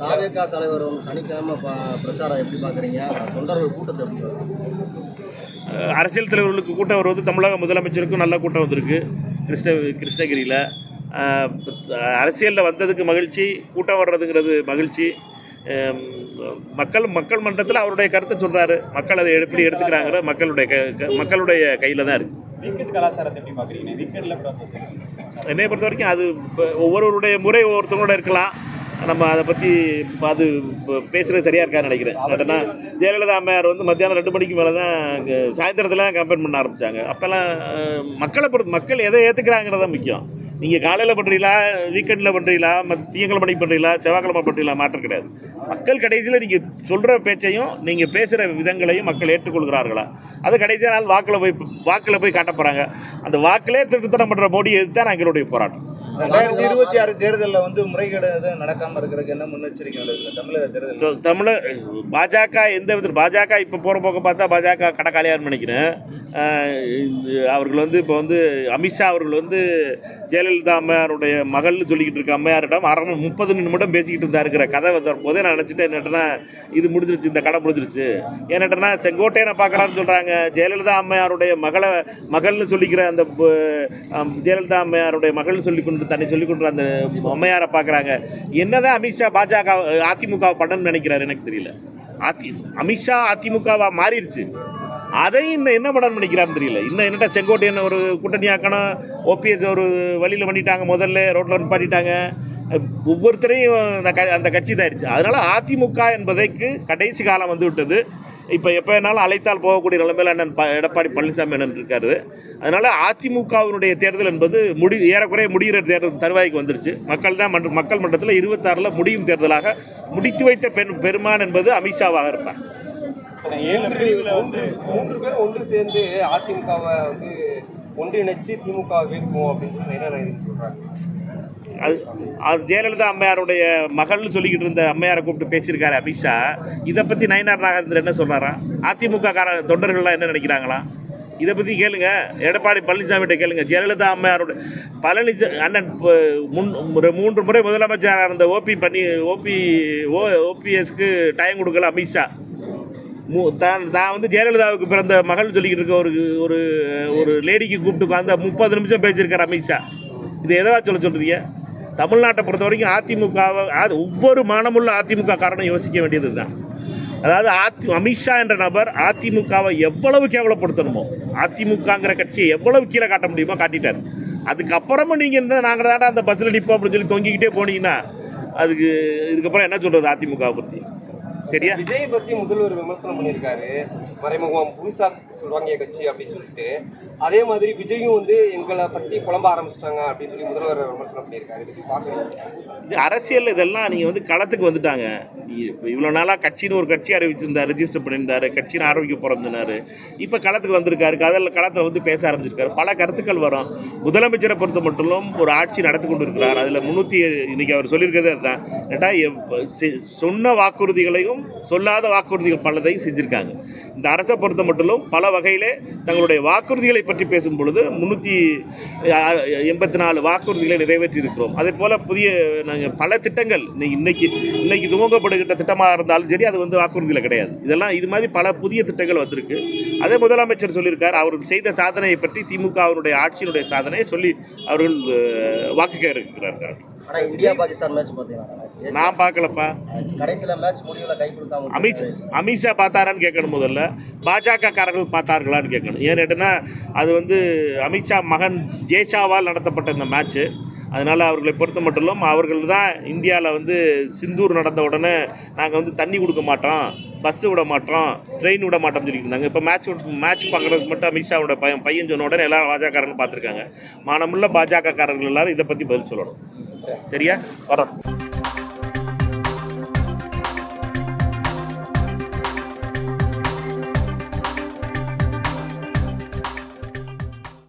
தாவேகா தலைவர் சனிக்கிழமை பிரச்சாரம் எப்படி பார்க்குறீங்க? தொண்டர்கள் கூட்டத்தை எப்படி அரசியல் தலைவர்களுக்கு கூட்டம் வருவது தமிழக முதலமைச்சருக்கும் நல்ல கூட்டம் வந்திருக்கு. கிருஷ்ண கிருஷ்ணகிரியில். அரசியலில் வந்ததுக்கு மகிழ்ச்சி கூட்டம் வர்றதுங்கிறது மகிழ்ச்சி. மக்கள் மக்கள் மன்றத்தில் அவருடைய கருத்தை சொல்கிறாரு மக்கள் அதை எப்படி எடுத்துக்கிறாங்கிற மக்களுடைய மக்களுடைய கையில் தான் இருக்குது வீக்கெண்ட் கலாச்சாரத்தை எப்படி பார்க்குறீங்க? வீக்கெண்டில் என்னை பொறுத்த வரைக்கும் அது இப்ப ஒவ்வொருவருடைய முறை ஒவ்வொருத்தவங்களோட இருக்கலாம். நம்ம அதை பற்றி அது பேசுறது சரியாக இருக்கான்னு நினைக்கிறேன். ஏன்னா ஜெயலலிதா அம்மையார் வந்து மத்தியானம் ரெண்டு மணிக்கு மேலே தான் சாயந்தரத்தில் கம்பேர் பண்ண ஆரம்பித்தாங்க அப்போல்லாம் மக்களை பொறுத்து மக்கள் எதை ஏற்றுக்கிறாங்கிறது முக்கியம். நீங்கள் காலையில் பண்ணுறீங்களா வீக்கெண்டில் பண்ணுறீங்களா மத் திங்கக்கிழமை பண்ணுறீங்களா செவ்வாய்க்கிழமை பண்ணுறீங்களா மாற்றம் கிடையாது. மக்கள் கடைசியில் நீங்கள் சொல்கிற பேச்சையும் நீங்கள் பேசுகிற விதங்களையும் மக்கள் ஏற்றுக்கொள்கிறார்களா? அது கடைசி நாள் வாக்கில் போய் வாக்கில் போய் காட்ட போகிறாங்க அந்த வாக்கிலே திருத்தம் பண்ணுற மோடி எதிர்த்து தான் எங்களுடைய போராட்டம். ரெண்டாயிரத்தி இருபத்தி ஆறு தேர்தலில் வந்து முறைகேடு எதுவும் நடக்காமல் இருக்கிறதுக்கு என்ன முன்னெச்சரிக்கை நடக்குது தமிழக தேர்தல் தமிழ பாஜக எந்த விதத்தில் பாஜக இப்போ போகிற போக்க பார்த்தா பாஜக கடக்காளியார்னு நினைக்கிறேன். அவர்கள் வந்து இப்போ வந்து அமித்ஷா அவர்கள் வந்து ஜெயலலிதா அம்மையாருடைய மகள்னு சொல்லிக்கிட்டு இருக்க அம்மையாரிடம் அரை முப்பது நிமிடம் பேசிக்கிட்டு இருந்தா இருக்கிற கதை வந்த போதே நான் நினச்சிட்டேன். என்னட்டனா இது முடிஞ்சிருச்சு இந்த கடை முடிஞ்சிருச்சு. என்னட்டனா செங்கோட்டையனை பார்க்கலான்னு சொல்கிறாங்க ஜெயலலிதா அம்மையாருடைய மகளை மகள்னு சொல்லிக்கிற அந்த ஜெயலலிதா அம்மையாருடைய மகள்னு சொல்லி கொண்டு தன்னை சொல்லி கொண்டு அந்த அம்மையாரை பார்க்குறாங்க. என்னதான் அமித்ஷா பாஜக அதிமுக பண்ணணும்னு நினைக்கிறாரு எனக்கு தெரியல. அதி அமித்ஷா அதிமுகவா மாறிடுச்சு. அதையும் இன்னும் என்ன பண்ணணும்னு நினைக்கிறாருன்னு தெரியல. இன்னும் என்னட்டா செங்கோட்டையன் ஒரு கூட்டணி ஆக்கணும் ஓபிஎஸ் ஒரு வழியில் பண்ணிட்டாங்க முதல்ல ரோட்டில் பண்ணிட்டாங்க ஒவ்வொருத்தரையும் அந்த க அந்த கட்சி தான் ஆயிடுச்சு அதனால் அதிமுக என்பதைக்கு கடைசி காலம் வந்து விட்டது. இப்போ எப்போ வேணாலும் அழைத்தால் போகக்கூடிய நிலைமையில் அண்ணன் ப எடப்பாடி பழனிசாமி அண்ணன் இருக்காரு. அதனால் அதிமுகவினுடைய தேர்தல் என்பது முடி ஏறக்குறைய முடிகிற தேர்தல் தருவாய்க்கு வந்துருச்சு. மக்கள் தான் மன்ற மக்கள் மன்றத்தில் இருபத்தாறில் முடியும் தேர்தலாக முடித்து வைத்த பெண் பெருமான் என்பது அமித்ஷாவாக இருப்பார். ஏழு பிரிவில் வந்து மூன்று பேர் ஒன்று சேர்ந்து அதிமுகவை வந்து ஒன்றிணைச்சு திமுக வீழ்த்துவோம் அப்படின்னு சொல்லி நயனார் சொல்றாங்க அது அது ஜெயலலிதா அம்மையாருடைய மகள்னு சொல்லிக்கிட்டு இருந்த அம்மையாரை கூப்பிட்டு பேசியிருக்காரு அமித்ஷா. இதை பற்றி நயினார் நாகேந்திரன் என்ன சொல்கிறாரா அதிமுக கார தொண்டர்கள்லாம் என்ன நினைக்கிறாங்களா? இதை பற்றி கேளுங்க. எடப்பாடி பழனிசாமிகிட்ட கேளுங்க. ஜெயலலிதா அம்மையாரோட பழனிசா அண்ணன் இப்போ முன் ஒரு மூன்று முறை முதலமைச்சராக இருந்த ஓபி பண்ணி ஓபி ஓ ஓபிஎஸ்க்கு டைம் கொடுக்கல அமித்ஷா. தான் நான் வந்து ஜெயலலிதாவுக்கு பிறந்த மகள் சொல்லிக்கிட்டு இருக்க ஒரு ஒரு ஒரு லேடிக்கு கூப்பிட்டு உட்காந்து முப்பது நிமிஷம் பேசியிருக்கார் அமித்ஷா. இது எதவா சொல்ல சொல்கிறீங்க தமிழ்நாட்டை பொறுத்த வரைக்கும் அதிமுகவை அது ஒவ்வொரு மானமுள்ள அதிமுக காரணம் யோசிக்க வேண்டியது தான் அதாவது அதி அமித்ஷா என்ற நபர் அதிமுகவை எவ்வளவு கேவலப்படுத்தணுமோ அதிமுகங்கிற கட்சியை எவ்வளவு கீழே காட்ட முடியுமோ காட்டிட்டார். அதுக்கப்புறமா நீங்கள் இந்த நாங்கள் தாண்டா அந்த பஸ்ஸில் நிற்போம் அப்படின்னு சொல்லி தொங்கிக்கிட்டே போனீங்கன்னா அதுக்கு இதுக்கப்புறம் என்ன சொல்கிறது அதிமுகவை பற்றி சரியா? விஜய் பத்தி முதல்வர் விமர்சனம் பண்ணியிருக்காரு. மறைமுகம் புதுசா தொடங்கிய கட்சி அப்படின்னு சொல்லிட்டு அதே மாதிரி விஜயும் வந்து எங்களை பத்தி புலம்ப ஆரம்பிச்சிட்டாங்க அப்படின்னு சொல்லி முதல்வர் விமர்சனம் பண்ணியிருக்காரு. இதுக்கு இது அரசியல் இதெல்லாம் நீங்கள் வந்து களத்துக்கு வந்துட்டாங்க. இப்போ இவ்வளோ நாளாக கட்சின்னு ஒரு கட்சி அறிவிச்சிருந்தார் ரெஜிஸ்டர் பண்ணியிருந்தாரு கட்சின்னு ஆரோக்கிய போகிறதுனாரு இப்போ களத்துக்கு வந்திருக்காரு. அதில் களத்தில் வந்து பேச ஆரம்பிச்சிருக்காரு. பல கருத்துக்கள் வரும். முதலமைச்சரை பொறுத்த மட்டும் ஒரு ஆட்சி நடத்தி கொண்டு இருக்கிறார் அதில் முந்நூற்றி இன்னைக்கு அவர் சொல்லியிருக்கிறதே அதுதான். கேட்டால் சொன்ன வாக்குறுதிகளையும் சொல்லாத வாக்குறுதிகள் பலதையும் செஞ்சுருக்காங்க. இந்த அரசை பொறுத்த மட்டும் பல வகையிலே தங்களுடைய வாக்குறுதிகளை பற்றி பேசும் பொழுது முன்னூற்றி எண்பத்தி நாலு வாக்குறுதிகளை நிறைவேற்றி இருக்கிறோம் அதே போல் புதிய நாங்கள் பல திட்டங்கள் இன்னைக்கு இன்னைக்கு இன்னைக்கு துவங்கப்படுகின்ற திட்டமாக இருந்தாலும் சரி அது வந்து வாக்குறுதியில் கிடையாது. இதெல்லாம் இது மாதிரி பல புதிய திட்டங்கள் வந்திருக்கு. அதே முதலமைச்சர் சொல்லியிருக்கார் அவர் செய்த சாதனையை பற்றி திமுக அவருடைய ஆட்சியினுடைய சாதனையை சொல்லி அவர்கள் வாக்கு கேட்கிறார்கள் ஆனால் இந்தியா பாகிஸ்தான் மேட்ச் பார்த்தீங்கன்னா நான் பார்க்கலப்பா. கடைசியில் மேட்ச் முடிவில் கை கொடுக்காம அமித் அமித்ஷா பார்த்தாரான்னு கேட்கணும் முதல்ல. பாஜக காரர்கள் பார்த்தார்களான்னு கேட்கணும். ஏன்னு கேட்டேன்னா அது வந்து அமித்ஷா மகன் ஜேஷாவால் நடத்தப்பட்ட இந்த மேட்ச்சு அதனால் அவர்களை பொறுத்த மட்டும் அவர்கள் தான் இந்தியாவில் வந்து சிந்தூர் நடந்த உடனே நாங்கள் வந்து தண்ணி கொடுக்க மாட்டோம் பஸ்ஸு விட மாட்டோம் ட்ரெயின் விட மாட்டோம்னு சொல்லிட்டு இருந்தாங்க. இப்போ மேட்ச் மேட்ச் பார்க்குறதுக்கு மட்டும் அமித்ஷாவோட பையன் பையன் சொன்ன உடனே எல்லாரும் பாஜகக்காரங்க பார்த்துருக்காங்க. மானமுள்ள பாஜக காரர்கள் எல்லாரும் இதை பற்றி பதில் சொல்லணும். சரியா? வரோம்